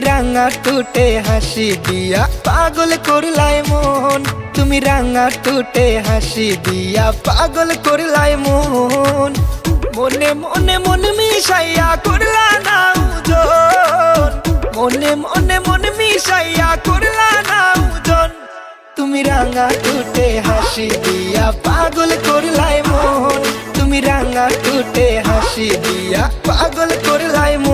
রাঙা টুটে হাসি দিয়া পাগল করলাই মন। তুমি রাঙা টুটে হাসি দিয়া পাগল করলাই মন। মনে মনে মনে মিশাইয়া করলা না উজন। মনে মনে মনে মিশাইয়া করলা না উজন। তুমি রাঙা টুটে হাসি দিয়া পাগল করলাই মন। তুমি রাঙা টুটে হাসি দিয়া পাগল করলাই মন।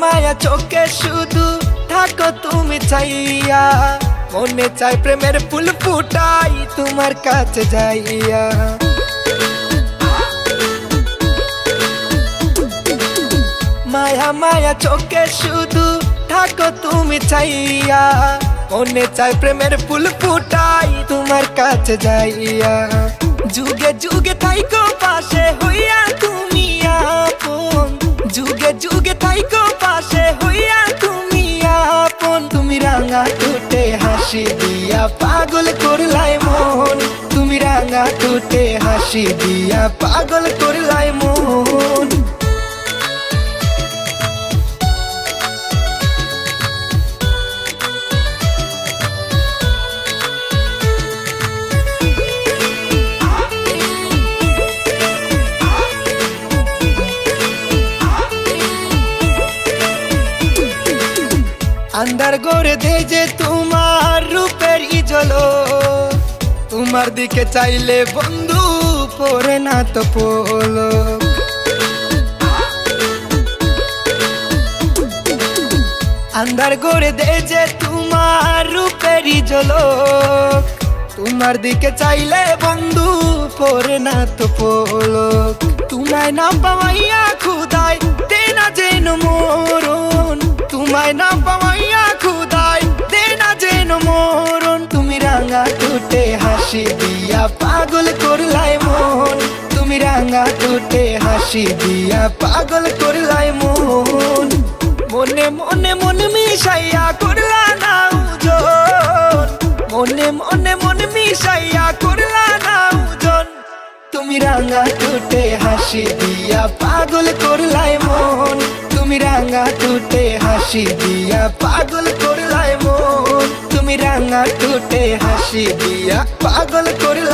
মায়া চোখে শুধু থাকো তুমি চাইয়া মনে চাই প্রেমের ফুল ফুটাই তোমার কাছে যাইয়া। মায়া মায়া চোখে শুধু থাকো তুমি চাইয়া মনে চাই প্রেমের ফুল ফুটাই তোমার কাছে যাইয়া। যুগে যুগে থাইকো পাশে রাঙা টুটে হাসি দিয়া পাগল করলাই মন। তুমি রাঙা টুটে হাসি দিয়া পাগল করলাই মন। আন্দার গড়ে দে যে তোমার রূপের ইজলো। তোমার দিকে চাইলে বন্ধু পরে না তো পোলো। আন্দার গড়ে দে যে তোমার রূপের ইজলো। তোমার দিকে চাইলে বন্ধু পরে না তো পোলো। তোমায় না পাওয়াইয়া খুদাই রাঙা টুটে হাসি দিয়া পাগল করলাই মন। মনে মনে মনে মিশাইয়া করলা না মনে মনে মনে মিশাইয়া করলা না উজন তুমি রাঙা টুটে হাসি দিয়া পাগল করলাই মন। তুমি রাঙা টুটে হাসি দিয়া পাগল করলাই মন। তুমি রাঙা টুটে হাসি দিয়া পাগল করলাই